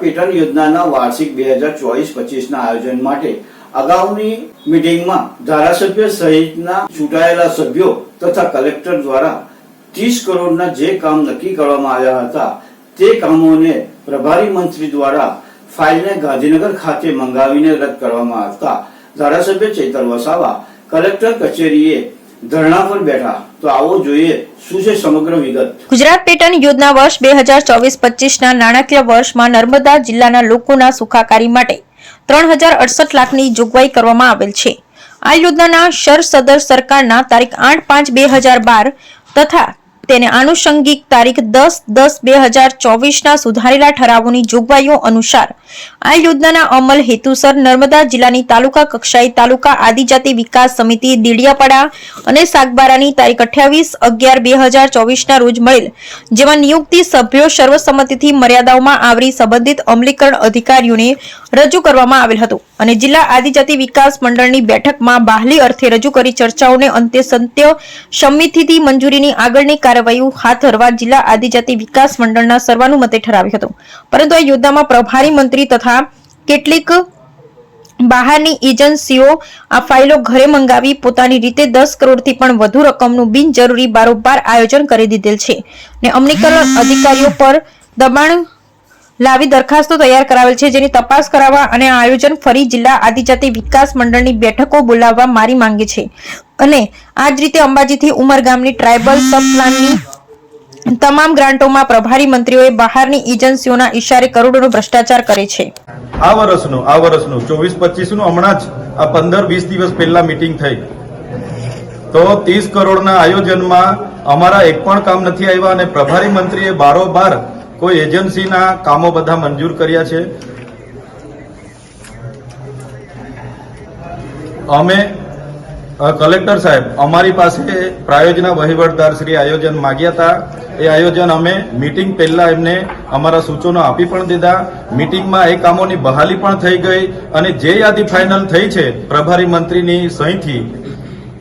Pattern યોજનાના વાર્ષિક બે હજાર ચોવીસ પચીસના આયોજન માટે અગાઉની મિટિંગમાં ધારાસભ્ય સહિતના ચૂંટાયેલા સભ્યો તથા કલેક્ટર દ્વારા ત્રીસ કરોડના જે કામ નક્કી કરવામાં આવ્યા હતા, તે કામોને પ્રભારી મંત્રી દ્વારા ફાઇલને ગાંધીનગર ખાતે મંગાવીને રદ કરવામાં આવતા. ધારાસભ્ય ચૈતર વસાવા, કલેક્ટર કચેરીએ ધરણા પર બેઠા. તો આવો જોઈએ, શું છે સમગ્ર વિગત? ગુજરાત પેટર્ન યોજના વર્ષ બે હજાર ચોવીસ પચીસના નાણાકીય વર્ષમાં નર્મદા જિલ્લાના લોકોના સુખાકારી માટે ત્રણ હજાર અડસઠ લાખની જોગવાઈ કરવામાં આવેલ છે. આ યોજનાના શર સદર સરકારના તારીખ આઠ પાંચ બે હજાર બાર તથા તેને આનુષંગિક તારીખ દસ દસ બે હજાર ચોવીસના સુધારેલા ઠરાવોની જોગવાઈઓ અનુસાર આ યોજનાના અમલ હેતુસર નર્મદા જિલ્લાની તાલુકા કક્ષાએ તાલુકા આદિજાતિ વિકાસ સમિતિ દીડિયાપાડા અને સાગબારાની તારીખ અઠ્યાવીસ અગિયાર બે હજાર ચોવીસના રોજ મળેલ, જેમાં નિયુક્તિ સભ્યો સર્વસંમતિથી મર્યાદાઓમાં આવરી સંબંધિત અમલીકરણ અધિકારીઓને રજૂ કરવામાં આવેલ હતું અને જિલ્લા આદિજાતિ વિકાસ મંડળની બેઠકમાં બાહલી અર્થે રજૂ કરી ચર્ચાઓને અંતે સંત્ય સમિતિથી મંજૂરીની આગળની કાર્યવાહી હાથ ધરવા જિલ્લા આદિજાતિ વિકાસ મંડળના સર્વાનુમતે ઠરાવ્યું હતું. પરંતુ આ યોજનામાં પ્રભારી મંત્રી તથા કેટલીક બહારની એજન્સીઓ આ ફાઇલો ઘરે મંગાવી પોતાની રીતે દસ કરોડથી પણ વધુ રકમનું બિનજરૂરી બારોબાર આયોજન કરી દીધેલ છે. ને અમલીકરણ અધિકારીઓ પર દબાણ લાવી દરખાસ્તો તૈયાર કરાવેલ છે, જેની તપાસ કરાવવા અને આયોજન ફરી જિલ્લા આદિજાતિ વિકાસ મંડળની બેઠકો બોલાવવા મારી માંગે છે. અને આ જ રીતે અંબાજીથી ઉમરગામની ટ્રાયબલ સબ પ્લાનની તમામ ગ્રાન્ટોમાં પ્રભારી મંત્રીઓએ બહારની એજન્સીઓના ઇશારે કરોડોનો ભ્રષ્ટાચાર કરે છે. આ વર્ષનું આ વર્ષનું, ચોવીસ પચીસનું હમણાં જ આ પંદર, વીસ દિવસ પહેલા મીટિંગ થઈ. તો ત્રીસ કરોડના આયોજનમાં અમારા એક પણ કામ નથી આવ્યા અને પ્રભારી મંત્રીએ બારોબાર કોઈ એજન્સીના કામો બધા મંજૂર કર્યા છે? અમે કલેક્ટર સાહેબ, અમારી પાસે પ્રાયોજના વહીવટદાર શ્રી આયોજન માગ્યા હતા. એ આયોજન અમે મીટિંગ પહેલા એમને અમારા સૂચનો આપી પણ દીધા. મીટિંગમાં એ કામોની બહાલી પણ થઈ ગઈ અને જે યાદી ફાઇનલ થઈ છે પ્રભારી મંત્રીની સહીથી.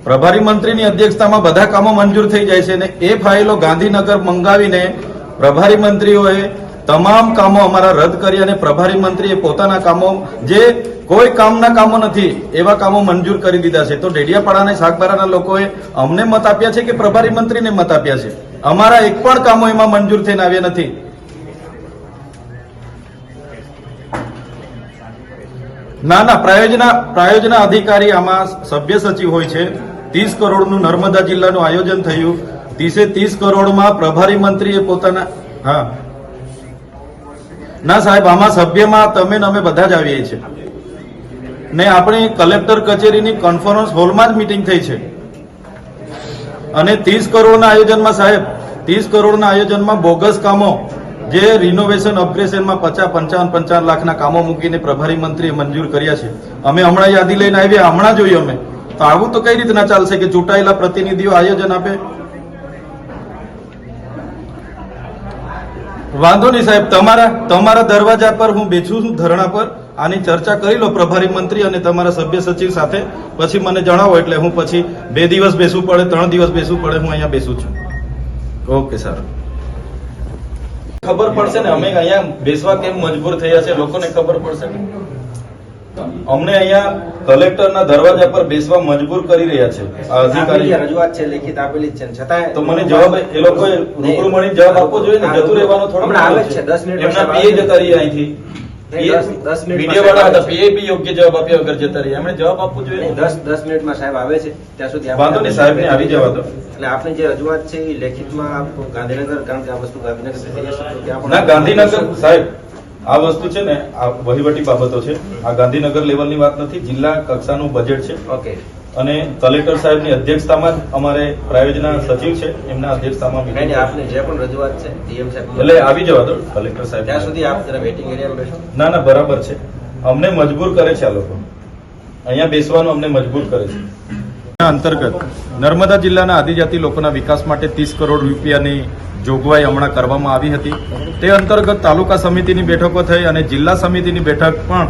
પ્રભારી મંત્રીની અધ્યક્ષતામાં બધા કામો મંજૂર થઈ જાય છે અને એ ફાઇલો ગાંધીનગર મંગાવીને પ્રભારી મંત્રીઓએ તમામ કામો અમારા રદ કરી અને પ્રભારી મંત્રીએ પોતાના કામો, જે કોઈ કામના કામો નથી, એવા કામો મંજૂર કરી દીધા છે. તો ડેડિયાપાડા અને લોકોએ અમને મત આપ્યા છે કે પ્રભારી મંત્રીને મત આપ્યા છે? અમારા એક પણ કામો એમાં મંજૂર થઈને આવ્યા નથી. ના ના, પ્રાયોજના પ્રાયોજના અધિકારી આમાં સભ્ય સચિવ હોય છે. ત્રીસ કરોડનું નર્મદા જિલ્લાનું આયોજન થયું. ત્રીસે ત્રીસ કરોડમાં પ્રભારી મંત્રીએ પોતાના, હા. ના સાહેબ, આમાં સભ્યમાં તમે અમે બધા જ આવીએ છીએ. ને આપણી કલેક્ટર કચેરીની કોન્ફરન્સ હોલમાં જ મીટિંગ થઈ છે. અને ત્રીસ કરોડના આયોજનમાં સાહેબ, ત્રીસ કરોડના આયોજનમાં બોગસ કામો, જે રિનોવેશન અપગ્રેશનમાં પચાસ, પંચાવન પંચાવન લાખના કામો મૂકીને પ્રભારી મંત્રીએ મંજૂર કર્યા છે. અમે હમણાં યાદી લઈને આવ્યા હમણાં જોયું અમે. તો આવું તો કઈ રીતના ચાલશે કે ચૂંટાયેલા પ્રતિનિધિઓ આયોજન આપે? વાંધો નહીં સાહેબ તમારા તમારા દરવાજા પર હું બેઠું છું ધરણા પર. આની ચર્ચા કરી લો પ્રભારી મંત્રી અને તમારા સભ્ય સચિવ સાથે. પછી મને જણાવો એટલે હું પછી બે દિવસ બેસવું પડે ત્રણ દિવસ બેસવું પડે હું અહીંયા બેસું છું. Okay sir. ખબર પડશે ને અમે અહીંયા બેસવા કેમ મજબૂર થયા છે? લોકોને ખબર પડશે ને? અમને અહીંયા કલેક્ટરના દરવાજા પર બેસવા મજબૂર કરી રહ્યા છે. અધિકારી. રજૂઆત છે લેખિત આપેલી છે. છતાં તો મને જવાબ એ લોકોએ રૂબરૂ મળીને જવાબ આપવો જોઈએ ને? જતું રહેવાનો થોડો આવે છે, 10 મિનિટ એમના પીએ જતા રહ્યા અહીંથી. ગાંધીનગર સાહેબ આ વસ્તુ છે ને આ વહીવટી બાબતો છે. આ ગાંધીનગર લેવલની વાત નથી જિલ્લા કક્ષાનું બજેટ છે. ઓકે. અને કલેક્ટર સાહેબની અધ્યક્ષતામાં જ અમારે પ્રાયોજના સચિવ છે એમના અધ્યક્ષતામાં. આપની જે પણ રજૂઆત છે ડીએમ સાહેબ એટલે આવી જવા દો કલેક્ટર સાહેબ. ત્યાં સુધી આપ જરા વેટિંગ એરિયામાં બેસો. ના ના બરાબર છે. અમને મજબૂર કરે છે આ લોકો. અહીંયા બેસવાનું અમને મજબૂર કરે છે. અંતર્ગત નર્મદા જિલ્લાના આદિજાતિ લોકોના વિકાસ માટે ત્રીસ કરોડ રૂપિયાની જોગવાઈ હમણાં કરવામાં આવી હતી. તે અંતર્ગત તાલુકા સમિતિની બેઠકો થઈ અને જિલ્લા સમિતિની બેઠક પણ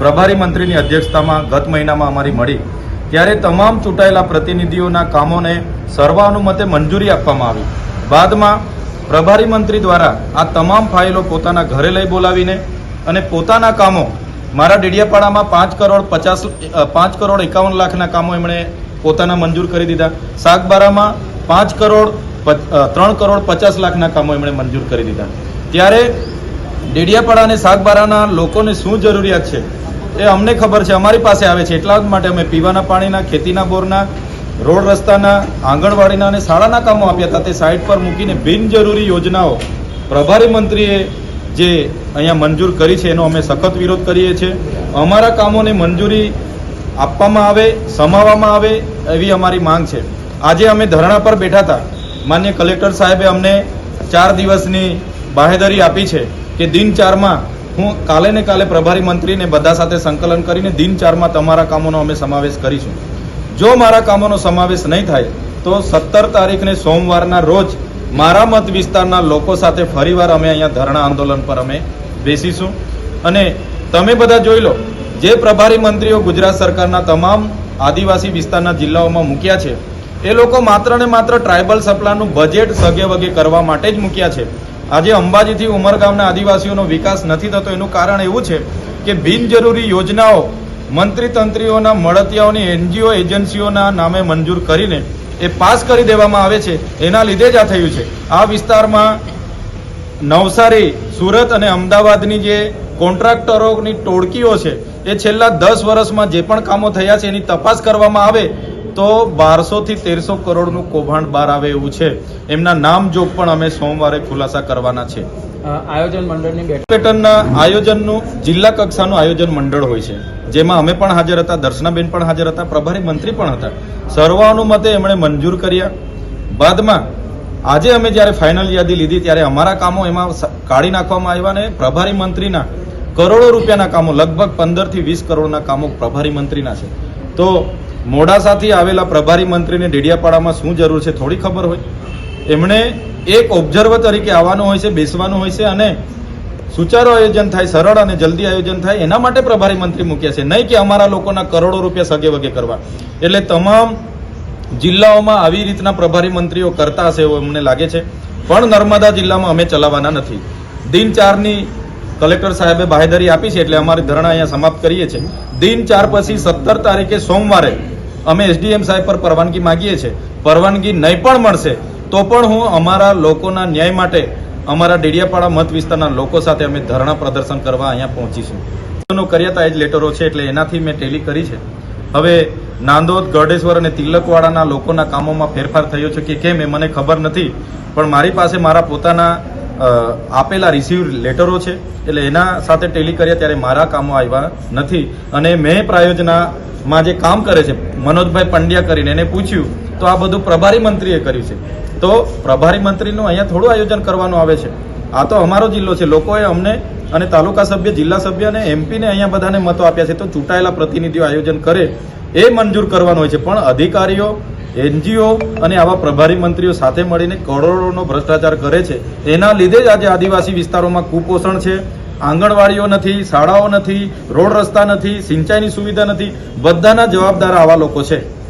પ્રભારી મંત્રીની અધ્યક્ષતામાં ગત મહિનામાં અમારી મળી. ત્યારે તમામ ચૂંટાયેલા પ્રતિનિધિઓના કામોને સર્વાનુમતે મંજૂરી આપવામાં આવી. બાદમાં પ્રભારી મંત્રી દ્વારા આ તમામ ફાઇલો પોતાના ઘરે લઈ બોલાવીને અને પોતાના કામો મારા ડેડિયાપાડામાં પાંચ કરોડ પચાસ પાંચ કરોડ એકાવન લાખના કામો એમણે પોતાના મંજૂર કરી દીધા. સાગબારામાં પાંચ કરોડ ત્રણ કરોડ પચાસ લાખના કામો એમણે મંજૂર કરી દીધા. ત્યારે ડેડિયાપાડા અને સાગબારાના લોકોને શું જરૂરિયાત છે? એ અમને ખબર છે. અમારી પાસે આવે છે. એટલા જ માટે અમે પીવાના પાણીના, ખેતીના બોરના, રોડ રસ્તાના, આંગણવાડીના અને શાળાના કામો આપ્યા હતા. તે સાઇટ પર મૂકીને બિનજરૂરી યોજનાઓ પ્રભારી મંત્રીએ જે અહીંયા મંજૂર કરી છે, એનો અમે સખત વિરોધ કરીએ છીએ. અમારા કામોને મંજૂરી આપવામાં આવે, સમાવવામાં આવે એવી અમારી માંગ છે. આજે અમે ધરણા પર બેઠા હતા. માન્ય કલેક્ટર સાહેબે અમને ચાર દિવસની બાહેધરી આપી છે કે દિન ચારમાં હું કાલે ને કાલે પ્રભારી મંત્રીને બધા સાથે સંકલન કરીને દિન ચારમાં તમારા કામોનો અમે સમાવેશ કરીશું. જો મારા કામોનો સમાવેશ નહીં થાય, તો સત્તર તારીખને સોમવારના રોજ મારા મત વિસ્તારના લોકો સાથે ફરીવાર અમે અહીંયા ધરણા આંદોલન પર અમે બેસીશું. અને તમે બધા જોઈ લો, જે પ્રભારી મંત્રીઓ ગુજરાત સરકારના તમામ આદિવાસી વિસ્તારના જિલ્લાઓમાં મૂક્યા છે એ લોકો માત્ર ને માત્ર ટ્રાઇબલ સપ્લાયનું બજેટ સગે વગે કરવા માટે જ મૂક્યા છે. આજે અંબાજીથી ઉમરગામના આદિવાસીઓનો વિકાસ નથી થતો એનું કારણ એવું છે કે બિનજરૂરી યોજનાઓ મંત્રી તંત્રીઓના મળતિયાઓની એનજીઓ એજન્સીઓના નામે મંજૂર કરીને એ પાસ કરી દેવામાં આવે છે. એના લીધે જ આ થયું છે. આ વિસ્તારમાં નવસારી, સુરત અને અમદાવાદની જે કોન્ટ્રાક્ટરોની ટોળકીઓ છે, એ છેલ્લા દસ વર્ષમાં જે પણ કામો થયા છે એની તપાસ કરવામાં આવે તો બારસોથી તેરસો કરોડનું કૌભાંડ બહાર આવે એવું છે. એમના નામ જોગ પણ અમે સોમવારે ખુલાસા કરવાના છે. આયોજન મંડળની બેઠક. પેટર્નના આયોજનનું જિલ્લા કક્ષાનું આયોજન મંડળ હોય છે. જેમાં અમે પણ હાજર હતા દર્શનાબેન પણ હાજર હતા પ્રભારી મંત્રી પણ હતા. સર્વાનુમતે એમણે મંજૂર કર્યા. બાદમાં આજે અમે જ્યારે ફાઇનલ યાદી લીધી ત્યારે અમારા કામો એમાં કાઢી નાખવામાં આવ્યા અને પ્રભારી મંત્રીના કરોડો રૂપિયાના કામો લગભગ પંદરથી વીસ કરોડના કામો પ્રભારી મંત્રીના છે. તો મોડાસાથી આવેલા પ્રભારી મંત્રીને ડેડિયાપાડામાં શું જરૂર છે થોડી ખબર હોય. એમણે એક ઓબ્ઝર્વર તરીકે આવવાનું હોય છે, બેસવાનું હોય છે અને સુચારું આયોજન થાય, સરળ અને જલ્દી આયોજન થાય, એના માટે પ્રભારી મંત્રી મૂક્યા છે. નહીં કે અમારા લોકોના કરોડો રૂપિયા સગે વગે કરવા. એટલે તમામ જિલ્લાઓમાં આવી રીતના પ્રભારી મંત્રીઓ કરતા હશે એવું અમને લાગે છે. પણ નર્મદા જિલ્લામાં અમે ચલાવવાના નથી. દિન ચારની કલેક્ટર સાહેબે બાહેધરી આપી છે એટલે અમારે ધરણા અહીંયા સમાપ્ત કરીએ છીએ. દિન ચાર પછી સત્તર તારીખે સોમવારે અમે એસડીએમ સાહેબ પર પરવાનગી માગીએ છીએ. પરવાનગી નહીં પણ મળશે, તો પણ હું અમારા લોકોના ન્યાય માટે અમારા ડેડિયાપાડા મત વિસ્તારના લોકો સાથે અમે ધરણા પ્રદર્શન કરવા અહીંયા પહોંચીશું કર્યા એ જ લેટરો છે એટલે એનાથી મેં ટેલી કરી છે. હવે નાંદોદ ગઢેશ્વર અને તિલકવાડાના લોકોના કામોમાં ફેરફાર થયો છે કે કેમ એ મને ખબર નથી, પણ મારી પાસે મારા પોતાના આપેલા રિસીવ લેટરો છે. એટલે એના સાથે ટેલી કર્યા ત્યારે મારા કામો આવ્યા નથી. અને મેં પ્રાયોજનામાં જે કામ કરે છે, મનોજભાઈ પંડ્યા કરીને એને પૂછ્યું, તો આ બધું પ્રભારી મંત્રીએ કર્યું છે. તો પ્રભારી મંત્રીનું અહીંયા થોડું આયોજન કરવાનું આવે છે. આ તો અમારો જિલ્લો છે. લોકોએ અમને અને તાલુકા સભ્ય, જિલ્લા સભ્ય અને એમપીને અહીંયા બધાને મતો આપ્યા છે. તો ચૂંટાયેલા પ્રતિનિધિઓ આયોજન કરે એ મંજૂર કરવાનું હોય છે. પણ અધિકારીઓ એનજીઓ અને આવા પ્રભારી મંત્રીઓ સાથે મળીને કરોડોનો ભ્રષ્ટાચાર કરે છે. એના લીધે જ આજે આદિવાસી વિસ્તારોમાં કુપોષણ છે. આંગણવાડીઓ નથી, શાળાઓ નથી, રોડ રસ્તા નથી, સિંચાઈની સુવિધા નથી. બધાના જવાબદાર આવા લોકો છે.